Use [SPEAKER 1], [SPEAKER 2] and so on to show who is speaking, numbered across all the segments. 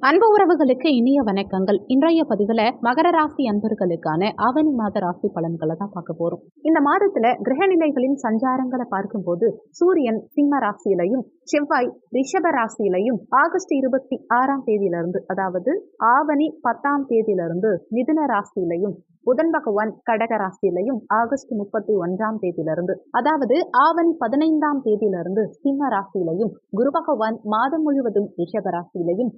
[SPEAKER 1] அன்பு உறவுகளுக்கு இனிய வணக்கங்கள். இன்றைய பதிவில் மகர ராசி அன்பர்களுக்கான ஆவணி மாத ராசி பலன்களை தான் பார்க்க போறோம். இந்த மாதத்துல கிரகநிலைகளின் சஞ்சாரங்களை பார்க்கும்போது சூரியன் சிம்ம ராசியிலையும் செவ்வாய் ரிஷப ராசியிலையும் ஆகஸ்ட் இருபத்தி ஆறாம் தேதியிலிருந்து அதாவது ஆவணி பத்தாம் தேதியிலிருந்து மிதுன ராசியிலையும் புதன் பகவான் கடக ராசியிலையும் ஆகஸ்ட் முப்பத்தி ஒன்றாம் தேதியிலிருந்து அதாவது ஆவணி பதினைந்தாம் தேதியிலிருந்து சிம்ம ராசியிலையும் குரு பகவான் மாதம் முழுவதும் ரிஷப ராசியிலையும்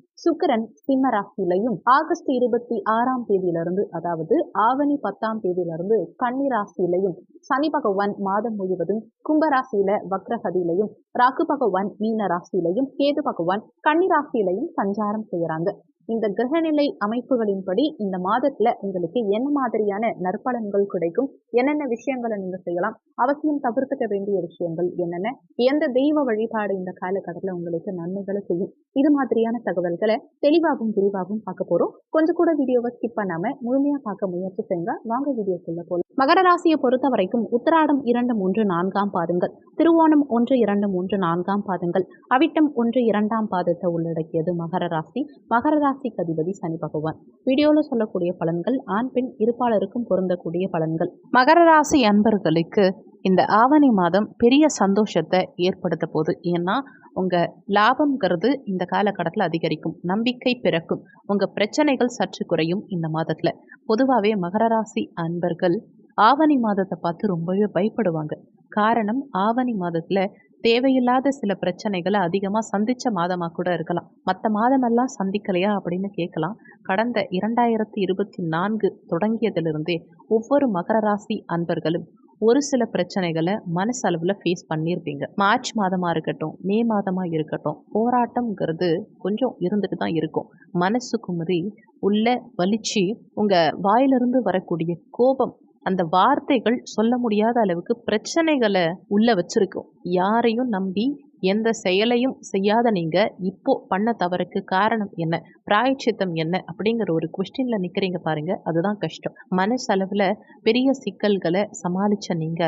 [SPEAKER 1] சுக்கிரன் சிம்ம ராசியிலையும் ஆகஸ்ட் இருபத்தி ஆறாம் தேதியிலிருந்து அதாவது ஆவணி பத்தாம் தேதியிலிருந்து கன்னி ராசியிலையும் சனி பகவான் மாதம் முழுவதும் கும்பராசியில வக்ரகதியிலையும் ராகு பகவான் மீன ராசியிலையும் கேது பகவான் கன்னி ராசியிலையும் சஞ்சாரம் செய்யறாங்க. இந்த கிரகநிலை அமைப்புகளின்படி இந்த மாதத்துல உங்களுக்கு என்ன மாதிரியான நற்பலன்கள் கிடைக்கும்? என்னென்ன விஷயங்களை நீங்க செய்யலாம்? அவசியம் தவிர்த்துக்க வேண்டிய விஷயங்கள் என்னென்ன? எந்த தெய்வ வழிபாடு இந்த காலகட்டத்தில் உங்களுக்கு நன்மைகளை செய்யும்? இது மாதிரியான தகவல்களை தெளிவாகவும் விரிவாகவும் பார்க்க போறோம். கொஞ்சம் கூட வீடியோவை ஸ்கிப் பண்ணாம முழுமையா பார்க்க முயற்சி செய்யுங்க. வாங்க வீடியோக்குள்ள போல மகர ராசியை பொறுத்த வரைக்கும் உத்திராடம் இரண்டு மூன்று நான்காம் பாதங்கள். திருவோணம் ஒன்று இரண்டு மூன்று நான்காம் பாதங்கள். அவிட்டம் ஒன்று இரண்டாம் பாதத்தை உள்ளடக்கியது மகர ராசி. மகர ராசி கதிபதி சனி பகவான். வீடியோவில் சொல்லக்கூடிய பலன்கள் ஆண் பெண் இருப்பாளருக்கும் பொருந்தக்கூடிய பலன்கள். மகர ராசி அன்பர்களுக்கு இந்த ஆவணி மாதம் பெரிய சந்தோஷத்தை ஏற்படுத்த போகுது. ஏன்னா உங்கள் லாபம்ங்கிறது இந்த காலகட்டத்தில் அதிகரிக்கும். நம்பிக்கை பிறக்கும். உங்கள் பிரச்சனைகள் சற்று குறையும் இந்த மாதத்தில். பொதுவாகவே மகர ராசி அன்பர்கள் ஆவணி மாதத்தை பார்த்து ரொம்பவே பயப்படுவாங்க. காரணம் ஆவணி மாதத்தில் தேவையில்லாத சில பிரச்சனைகளை அதிகமாக சந்தித்த மாதமாக கூட இருக்கலாம். மற்ற மாதமெல்லாம் சந்திக்கலையா அப்படின்னு கேட்கலாம். கடந்த இரண்டாயிரத்தி இருபத்தி நான்கு தொடங்கியதிலிருந்தே ஒவ்வொரு மகர ராசி அன்பர்களும் ஒரு சில பிரச்சனைகளை மனசளவில் ஃபேஸ் பண்ணியிருப்பீங்க. மார்ச் மாதமாக இருக்கட்டும் மே மாதமாக இருக்கட்டும் போராட்டம்ங்கிறது கொஞ்சம் இருந்துட்டு தான் இருக்கும். மனசு குமரி உள்ள வலிச்சு உங்கள் வாயிலிருந்து வரக்கூடிய கோபம் அந்த வார்த்தைகள் சொல்ல முடியாத அளவுக்கு பிரச்சனைகளை உள்ள வச்சிருக்கும். யாரையும் நம்பி எந்த செயலையும் செய்யாத நீங்க இப்போ பண்ண தவறுக்கு காரணம் என்ன? பிராயச்சித்தம் என்ன? அப்படிங்கிற ஒரு கொஸ்டின்ல நிக்கிறீங்க பாருங்க. அதுதான் கஷ்டம். மனசளவுல பெரிய சிக்கல்களை சமாளிச்ச நீங்க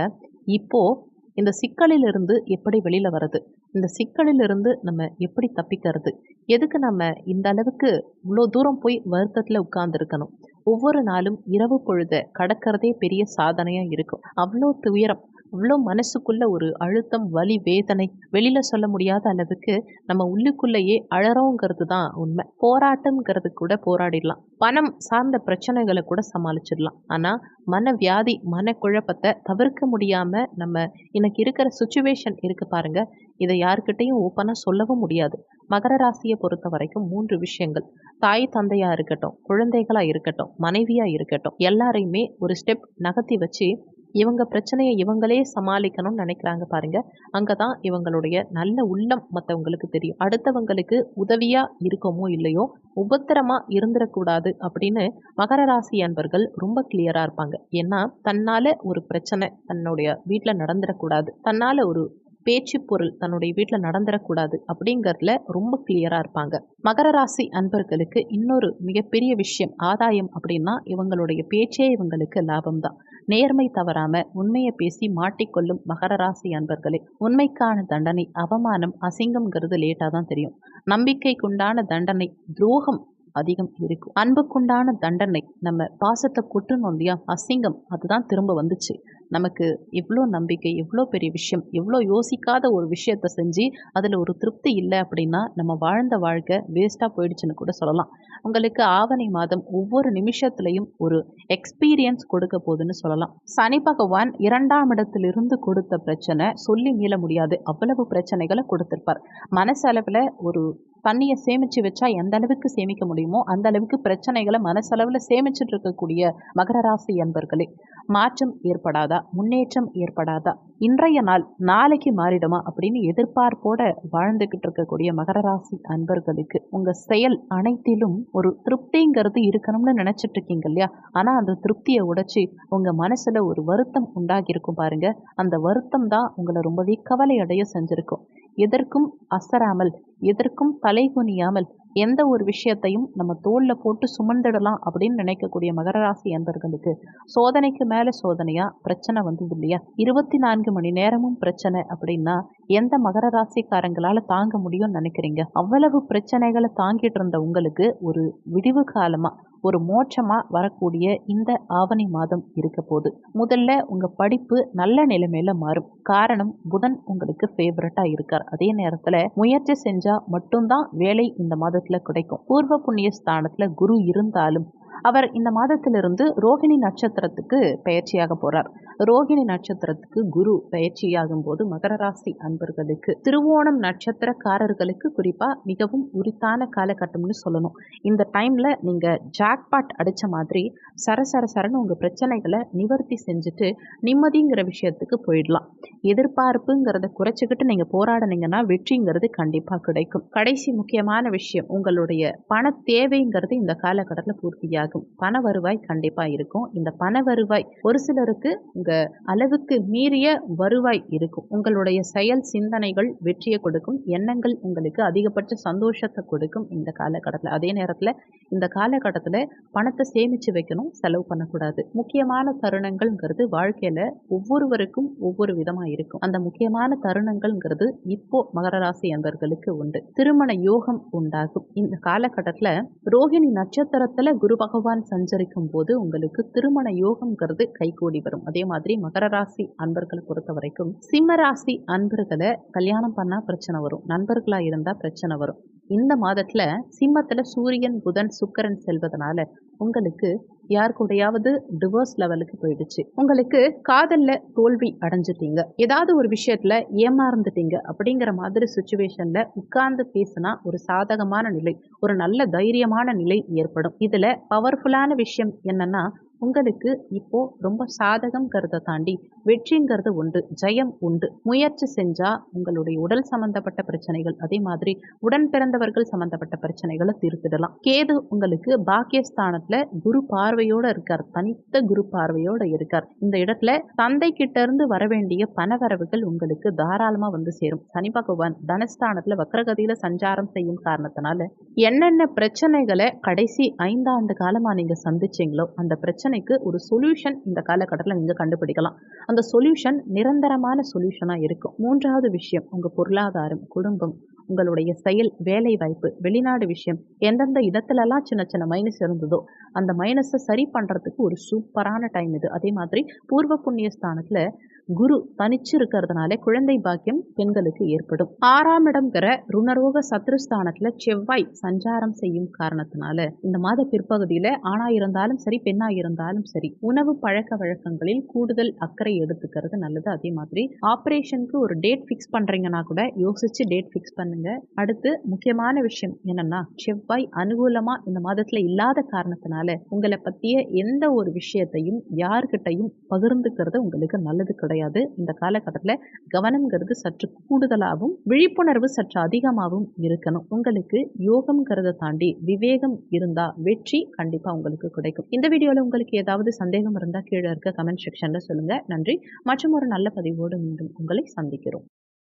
[SPEAKER 1] இப்போ இந்த சிக்கலிலிருந்து எப்படி வெளியில வர்றது? இந்த சிக்கலிலிருந்து நம்ம எப்படி தப்பிக்கிறது? எதுக்கு நம்ம இந்த அளவுக்கு இவ்வளோ தூரம் போய் வருத்தத்தில் உட்கார்ந்துருக்கணும்? ஒவ்வொரு நாளும் இரவு பொழுத கடக்கிறதே பெரிய சாதனையாக இருக்கும். அவ்வளோ துயரம் அவ்வளோ மனசுக்குள்ள ஒரு அழுத்தம் வலி வேதனை வெளியில சொல்ல முடியாத அளவுக்கு நம்ம உள்ளுக்குள்ளேயே அழறோங்கிறது தான் உண்மை. போராட்டம்ங்கிறது கூட போராடிடலாம். பணம் சார்ந்த பிரச்சனைகளை கூட சமாளிச்சிடலாம். ஆனால் மன வியாதி மனக்குழப்பத்தை தவிர்க்க முடியாம நம்ம எனக்கு இருக்கிற சுச்சுவேஷன் இருக்கு பாருங்க. இதை யாருக்கிட்டையும் ஓப்பனாக சொல்லவும் முடியாது. மகர ராசியை பொறுத்த வரைக்கும் மூன்று விஷயங்கள். தாய் தந்தையாக இருக்கட்டும் குழந்தைகளாக இருக்கட்டும் மனைவியாக இருக்கட்டும் எல்லாரையுமே ஒரு ஸ்டெப் நகர்த்தி வச்சு இவங்க பிரச்சனையை இவங்களே சமாளிக்கணும்னு நினைக்கிறாங்க பாருங்க. அங்கே தான் இவங்களுடைய நல்ல உள்ளம் மற்றவங்களுக்கு தெரியும். அடுத்தவங்களுக்கு உதவியாக இருக்கமோ இல்லையோ உபத்திரமா இருந்துடக்கூடாது அப்படின்னு மகர ராசி அன்பர்கள் ரொம்ப கிளியராக இருப்பாங்க. ஏன்னா தன்னால் ஒரு பிரச்சனை தன்னுடைய வீட்டில் நடந்துடக்கூடாது. தன்னால் ஒரு பேச்சு பொருள் தன்னுடைய வீட்டில் நடந்துடக்கூடாது அப்படிங்கிறதுல ரொம்ப கிளியராக இருப்பாங்க. மகர ராசி அன்பர்களுக்கு இன்னொரு மிகப்பெரிய விஷயம் ஆதாயம் அப்படின்னா இவங்களுடைய பேச்சே இவங்களுக்கு லாபம் தான் நேர்மை தவறாம உண்மையை பேசி மாட்டிக்கொள்ளும் மகர ராசி அன்பர்களே உண்மைக்கான தண்டனை அவமானம் அசிங்கம்ங்கிறது லேட்டாக தான் தெரியும். நம்பிக்கைக்குண்டான தண்டனை துரோகம் அதிகம் இருக்கும். அன்புக்குண்டான தண்டனை நம்ம பாசத்தை கொட்டுனோம் இல்லையா அசிங்கம் அதுதான் திரும்ப வந்துச்சு. நமக்கு இவ்வளோ நம்பிக்கை எவ்வளோ பெரிய விஷயம் எவ்வளோ யோசிக்காத ஒரு விஷயத்த செஞ்சு அதில் ஒரு திருப்தி இல்லை அப்படின்னா நம்ம வாழ்ந்த வாழ்க்கை வேஸ்ட்டாக போயிடுச்சுன்னு கூட சொல்லலாம். உங்களுக்கு ஆவணி மாதம் ஒவ்வொரு நிமிஷத்துலையும் ஒரு எக்ஸ்பீரியன்ஸ் கொடுக்க போகுதுன்னு சொல்லலாம். சனி பகவான் இரண்டாம் இடத்திலிருந்து கொடுத்த பிரச்சனை சொல்லி மீள முடியாது. அவ்வளவு பிரச்சனைகளை கொடுத்திருப்பார். மனசளவில் ஒரு தண்ணியை சேமித்து வச்சா எந்த அளவுக்கு சேமிக்க முடியுமோ அந்த அளவுக்கு பிரச்சனைகளை மனசளவில் சேமிச்சுட்டு இருக்கக்கூடிய மகர ராசி அன்பர்களே மாற்றம் ஏற்படாதா? முன்னேற்றம் ஏற்படாதா? இன்றைய நாள் நாளைக்கு மாறிடுமா அப்படின்னு எதிர்பார்ப்போட வாழ்ந்துகிட்டு இருக்கக்கூடிய மகர ராசி அன்பர்களுக்கு உங்க செயல் அனைத்திலும் ஒரு திருப்திங்கிறது இருக்கணும்னு நினைச்சிட்டு இருக்கீங்க இல்லையா? ஆனா அந்த திருப்தியை உடைச்சி உங்க மனசுல ஒரு வருத்தம் உண்டாகி இருக்கும் பாருங்க. அந்த வருத்தம் தான் உங்களை ரொம்பவே கவலை அடைய செஞ்சிருக்கும். எதற்கும் அசராமல் எதற்கும் தலை குனியாமல் எந்த ஒரு விஷயத்தையும் நம்ம தோளில் போட்டு சுமந்துடலாம் அப்படின்னு நினைக்கக்கூடிய மகர ராசி அன்பர்களுக்கு சோதனைக்கு மேலே சோதனையாக பிரச்சனை வந்தது இல்லையா? இருபத்தி நான்கு மணி நேரமும் பிரச்சனை அப்படின்னா எந்த மகர ராசிக்காரங்களால் தாங்க முடியும்னு நினைக்கிறீங்க? அவ்வளவு பிரச்சனைகளை தாங்கிட்டு இருந்த உங்களுக்கு ஒரு விடிவு காலமாக ஒரு மோட்சமாக வரக்கூடிய இந்த ஆவணி மாதம் இருக்க போது முதல்ல உங்கள் படிப்பு நல்ல நிலைமையில மாறும். காரணம் புதன் உங்களுக்கு ஃபேவரட்டாக இருக்கார். அதே நேரத்தில் முயற்சி செஞ்சால் மட்டும்தான் வேலை இந்த மாதத்தில் கிடைக்கும். பூர்வ புண்ணிய ஸ்தானத்தில் குரு இருந்தாலும் அவர் இந்த மாதத்திலிருந்து ரோகிணி நட்சத்திரத்துக்கு பயிற்சியாக போறார். ரோகிணி நட்சத்திரத்துக்கு குரு பயிற்சியாகும் போது மகர ராசி அன்பர்களுக்கு திருவோணம் நட்சத்திரக்காரர்களுக்கு குறிப்பா மிகவும் உரித்தான காலகட்டம்னு சொல்லணும். இந்த டைம்ல நீங்க ஜாக்பாட் அடிச்ச மாதிரி சர சரன்னு உங்க பிரச்சனைகளை நிவர்த்தி செஞ்சுட்டு நிம்மதிங்கிற விஷயத்துக்கு போயிடலாம். எதிர்பார்ப்புங்கிறத குறைச்சிக்கிட்டு நீங்க போராடினீங்கன்னா வெற்றிங்கிறது கண்டிப்பா கிடைக்கும். கடைசி முக்கியமான விஷயம் உங்களுடைய பண தேவைங்கிறது இந்த காலகட்டத்தில் பூர்த்தியாகும். பண வருவாய் கண்டிப்பா இருக்கும். இந்த பண வருவாய் ஒரு சிலருக்கு உங்க அளவுக்கு மீறிய வருவாய் இருக்கும். உங்களுடைய செயல் சிந்தனைகள் வெற்றியை கொடுக்கும். எண்ணங்கள் உங்களுக்கு அதிகபட்ச சந்தோஷத்தை கொடுக்கும் இந்த காலகட்டத்தில். அதே நேரத்தில் இந்த காலகட்டத்தில் பணத்தை சேமித்து வைக்கணும் செலவு பண்ணக்கூடாது. முக்கியமான தருணங்கள்ங்கிறது வாழ்க்கையில் ஒவ்வொருவருக்கும் ஒவ்வொரு விதமாக இருக்கும். அந்த முக்கியமான தருணங்கள்ங்கிறது இப்போ மகர ராசி அன்பர்களுக்கு உண்டு. திருமண யோகம் உண்டாகும். இந்த காலகட்டத்தில் ரோஹிணி நட்சத்திரத்தில் குரு பகவான் சஞ்சரிக்கும் போது உங்களுக்கு திருமண யோகம்ங்கிறது கைகூடி வரும். அதே மாதிரி மகர ராசி அன்பர்களை பொறுத்த வரைக்கும் சிம்ம ராசி அன்பர்களை கல்யாணம் பண்ணால் பிரச்சனை வரும். நண்பர்களாக இருந்தால் பிரச்சனை வரும். இந்த மாதத்தில் சிம்மத்தில் சூரியன் புதன் சுக்கரன் செல்வதனால உங்களுக்கு யார் கூடயாவது டிவோர்ஸ் லெவலுக்கு போயிடுச்சு. உங்களுக்கு காதல்ல தோல்வி அடைஞ்சிட்டீங்க. ஏதாவது ஒரு விஷயத்துல ஏமாறந்துட்டீங்க அப்படிங்கிற மாதிரி சுச்சுவேஷன்ல உட்கார்ந்து பேசினா ஒரு சாதகமான நிலை ஒரு நல்ல தைரியமான நிலை ஏற்படும். இதுல பவர்ஃபுல்லான விஷயம் என்னன்னா உங்களுக்கு இப்போ ரொம்ப சாதகம்ங்கிறத தாண்டி வெற்றிங்கிறது உண்டு ஜெயம் உண்டு. முயற்சி செஞ்சா உங்களுடைய உடல் சம்பந்தப்பட்ட பிரச்சனைகள் அதே மாதிரி உடன் பிறந்தவர்கள் சம்பந்தப்பட்ட பிரச்சனைகளை தீர்த்திடலாம். கேது உங்களுக்கு பாக்கியஸ்தானத்துல குரு பார்வையோட இருக்கார் தனித்த குரு பார்வையோட இருக்கார். இந்த இடத்துல தந்தை கிட்ட இருந்து வர வேண்டிய பணவரவுகள் உங்களுக்கு தாராளமா வந்து சேரும். சனி பகவான் தனஸ்தானத்துல வக்ரகதியில சஞ்சாரம் செய்யும் காரணத்தினால என்னென்ன பிரச்சனைகளை கடைசி ஐந்தாண்டு காலமா நீங்க சந்திச்சீங்களோ அந்த பிரச்சனை பிரச்சனைக்கு ஒரு சொல்யூஷன் இந்த காலகட்டத்தில் நீங்க கண்டுபிடிக்கலாம். அந்த சொல்யூஷன் நிரந்தரமான சொல்யூஷனாக இருக்கும். மூன்றாவது விஷயம் உங்கள் பொருளாதாரம் குடும்பம் உங்களுடைய செயல் வேலை வாய்ப்பு வெளிநாடு விஷயம் எந்தெந்த இடத்துலலாம் சின்ன சின்ன மைனஸ் இருந்ததோ அந்த மைனஸை சரி பண்ணுறதுக்கு ஒரு சூப்பரான டைம் இது. அதே மாதிரி பூர்வ புண்ணிய ஸ்தானத்தில் குரு தனிச்சு இருக்கிறதுனாலே குழந்தை பாக்கியம் பெண்களுக்கு ஏற்படும். ஆறாம் இடம்ங்கிற ருணரோக சத்ருஸ்தானத்துல செவ்வாய் சஞ்சாரம் செய்யும் காரணத்தினால இந்த மாத பிற்பகுதியில ஆணா இருந்தாலும் சரி பெண்ணா இருந்தாலும் சரி உணவு பழக்க வழக்கங்களில் கூடுதல் அக்கறை எடுத்துக்கிறது நல்லது. அதே மாதிரி ஆப்ரேஷனுக்கு ஒரு டேட் ஃபிக்ஸ் பண்றீங்கன்னா கூட யோசிச்சு டேட் ஃபிக்ஸ் பண்ணுங்க. அடுத்து முக்கியமான விஷயம் என்னன்னா செவ்வாய் அனுகூலமா இந்த மாதத்துல இல்லாத காரணத்தினால உங்களை பத்திய எந்த ஒரு விஷயத்தையும் யார்கிட்டையும் பகிர்ந்துக்கிறது உங்களுக்கு நல்லது கிடையாது. இந்த காலகட்டத்தில் கவனம்ங்கிறது சற்று கூடுதலாகவும் விழிப்புணர்வு சற்று அதிகமாகவும் இருக்கணும். உங்களுக்கு யோகம்ங்கிறத தாண்டி விவேகம் இருந்தா வெற்றி கண்டிப்பா உங்களுக்கு கிடைக்கும். இந்த வீடியோவில் உங்களுக்கு ஏதாவது சந்தேகம் இருந்தா கீழே இருக்க கமெண்ட் செக்ஷன்ல சொல்லுங்க. நன்றி. மற்றும் ஒரு நல்ல பதிவோடு மீண்டும் உங்களை சந்திக்கிறோம்.